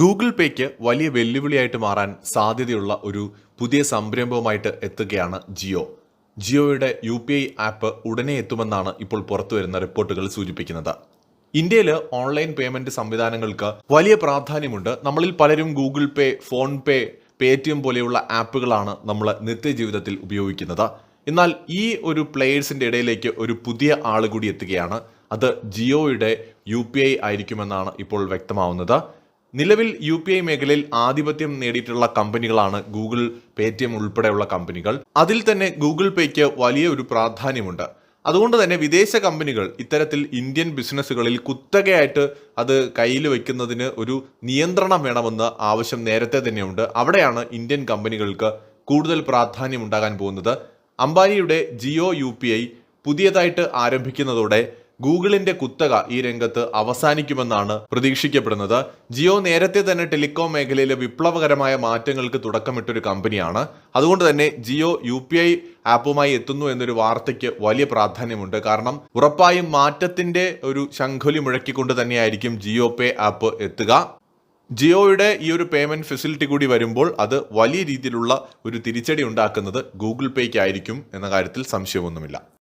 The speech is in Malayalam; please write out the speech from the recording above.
ഗൂഗിൾ പേക്ക് വലിയ വെല്ലുവിളിയായിട്ട് മാറാൻ സാധ്യതയുള്ള ഒരു പുതിയ സംരംഭവുമായിട്ട് എത്തുകയാണ് ജിയോ. ജിയോയുടെ യു പി ഐ ആപ്പ് ഉടനെ എത്തുമെന്നാണ് ഇപ്പോൾ പുറത്തുവരുന്ന റിപ്പോർട്ടുകൾ സൂചിപ്പിക്കുന്നത്. ഇന്ത്യയിൽ ഓൺലൈൻ പേയ്മെന്റ് സംവിധാനങ്ങൾക്ക് വലിയ പ്രാധാന്യമുണ്ട്. നമ്മളിൽ പലരും Google Pay PhonePe Paytm പോലെയുള്ള ആപ്പുകളാണ് നമ്മൾ നിത്യജീവിതത്തിൽ ഉപയോഗിക്കുന്നത്. എന്നാൽ ഈ ഒരു പ്ലേയേഴ്സിന്റെ ഇടയിലേക്ക് ഒരു പുതിയ ആൾ കൂടി എത്തുകയാണ്. അത് ജിയോയുടെ യു പി ഐ ആയിരിക്കുമെന്നാണ് ഇപ്പോൾ വ്യക്തമാവുന്നത്. നിലവിൽ യു പി ഐ മേഖലയിൽ ആധിപത്യം നേടിയിട്ടുള്ള കമ്പനികളാണ് ഗൂഗിൾ പേടിഎം ഉൾപ്പെടെയുള്ള കമ്പനികൾ. അതിൽ തന്നെ ഗൂഗിൾ പേയ്ക്ക് വലിയ ഒരു പ്രാധാന്യമുണ്ട്. അതുകൊണ്ട് തന്നെ വിദേശ കമ്പനികൾ ഇത്തരത്തിൽ ഇന്ത്യൻ ബിസിനസ്സുകളിൽ കുത്തകയായിട്ട് അത് കയ്യിൽ വയ്ക്കുന്നതിന് ഒരു നിയന്ത്രണം വേണമെന്ന് ആവശ്യം നേരത്തെ തന്നെയുണ്ട്. അവിടെയാണ് ഇന്ത്യൻ കമ്പനികൾക്ക് കൂടുതൽ പ്രാധാന്യം ഉണ്ടാകാൻ പോകുന്നത്. അംബാനിയുടെ ജിയോ യു പുതിയതായിട്ട് ആരംഭിക്കുന്നതോടെ ഗൂഗിളിന്റെ കുത്തക ഈ രംഗത്ത് അവസാനിക്കുമെന്നാണ് പ്രതീക്ഷിക്കപ്പെടുന്നത്. ജിയോ നേരത്തെ തന്നെ ടെലികോം മേഖലയിലെ വിപ്ലവകരമായ മാറ്റങ്ങൾക്ക് തുടക്കമിട്ടൊരു കമ്പനിയാണ്. അതുകൊണ്ട് തന്നെ ജിയോ യു പി ഐ ആപ്പുമായി എത്തുന്നു എന്നൊരു വാർത്തയ്ക്ക് വലിയ പ്രാധാന്യമുണ്ട്. കാരണം ഉറപ്പായും മാറ്റത്തിന്റെ ഒരു ശംഖുലി മുഴക്കിക്കൊണ്ട് തന്നെയായിരിക്കും ജിയോ പേ ആപ്പ് എത്തുക. ജിയോയുടെ ഈ ഒരു പേയ്മെന്റ് ഫെസിലിറ്റി കൂടി വരുമ്പോൾ അത് വലിയ രീതിയിലുള്ള ഒരു തിരിച്ചടി ഉണ്ടാക്കുന്നത് ഗൂഗിൾ പേയ്ക്കായിരിക്കും എന്ന കാര്യത്തിൽ സംശയമൊന്നുമില്ല.